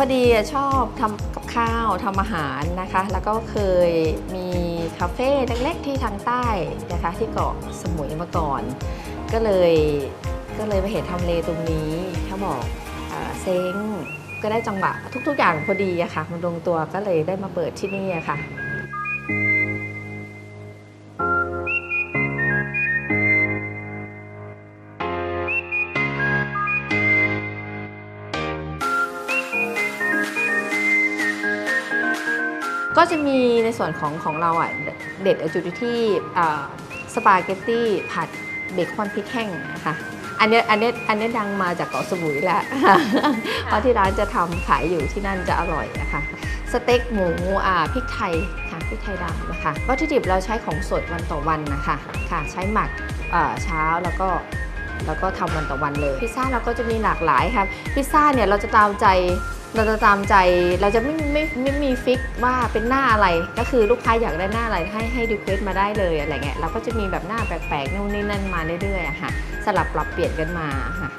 พอดีชอบทำกับข้าวทำอาหารนะคะ แล้วก็เคยมีคาเฟ่เล็กๆที่ทางใต้นะคะที่เกาะสมุยมาก่อน ก็เลยก็เลยไปเห็นทำเลตรงนี้เขาบอกเอ่อเซ้งก็ได้จังหวะทุก ๆ อย่างพอดีอะค่ะ มันลงตัวก็เลยได้มาเปิดที่นี่อะค่ะ ก็จะมีในส่วนของของเราอะเด็ดจุดที่สปาเกตตี้ผัดเบคอนพริกแห้งนะคะอันนี้อันนี้อันนี้ดังมาจากเกาะสมุยแล้วเพราะที่ร้านจะทำขายอยู่ที่นั่นจะอร่อยนะคะสเต็กหมูอ่าพริกไทยค่ะพริกไทยดำนะคะวัตถุดิบเราใช้ของสดวันต่อวันนะคะค่ะใช้หมักเอ่อเช้าแล้วก็แล้วก็ทำวันต่อวันเลย พิซซ่าเราก็จะมีหลากหลายครับพิซซ่าเนี่ยเราจะตามใจ เราจะตามใจเราจะไม่ไม่ไม่มีฟิกว่าเป็นหน้าอะไรก็คือลูกค้าอยากได้หน้าอะไรให้ให้รีเควสมาได้เลยอะไรเงี้ยเราก็จะมีแบบหน้าแปลกๆนู่นนี่นั่นมาเรื่อยๆอะค่ะสลับปรับเปลี่ยนกันมาค่ะ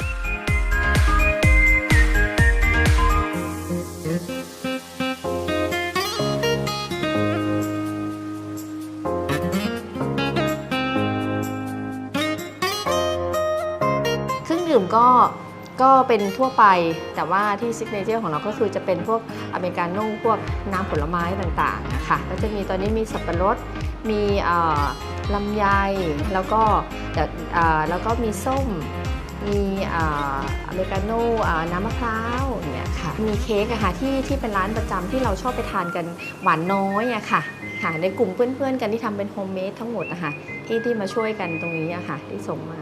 เครื่องดื่มก็ ก็เป็นทั่วไปแต่ว่าที่ซิกเนเจอร์ของเราก็คือจะเป็นพวกอเมริกาโน่พวกน้ำผลไม้ต่างๆนะคะก็จะมีตอนนี้มีสับปะรด มีลำไยแล้วก็แต่เอ่อแล้วก็มีส้มมีอเมริกาโน่น้ำมะพร้าวเงี้ยค่ะ มีเค้กอะค่ะที่ที่เป็นร้านประจำที่เราชอบไปทานกันหวานน้อยอะค่ะค่ะ ในกลุ่มเพื่อนๆกันที่ทำเป็นโฮมเมดทั้งหมดอะคะที่ที่มาช่วยกันตรงนี้อะค่ะที่ส่งมา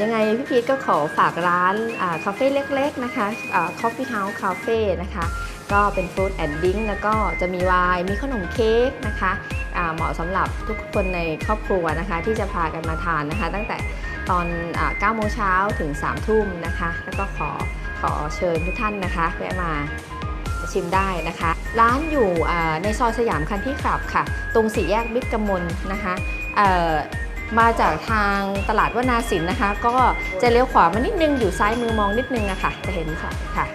ยังไงพี่พีทก็ขอฝากร้านอ่าคาเฟ่เล็กๆนะคะอ่า Coffee House Cafe นะคะ ก็เป็นฟู้ดแอนด์ดิ้งแล้วก็จะมีวน์มีขนมเค้กนะคะเหมาะสำหรับทุกคนในครอบครัวนะคะ ที่จะพากันมาทานนะคะ ตั้งแต่ตอน9โมงเช้าถึง3ทุ่มนะคะ แล้วก็ขอขอเชิญทุกท่านนะคะแวะมาชิมได้นะคะ ร้านอยู่ในซอยสยามคันที่ขับค่ะ ตรงสี่แยกบิ๊กกมลนะคะ มาจากทางตลาดวนาสินนะคะ ก็จะเลี้ยวขวามานิดนึงอยู่ซ้ายมือมองนิดนึงนะคะจะเห็นค่ะค่ะ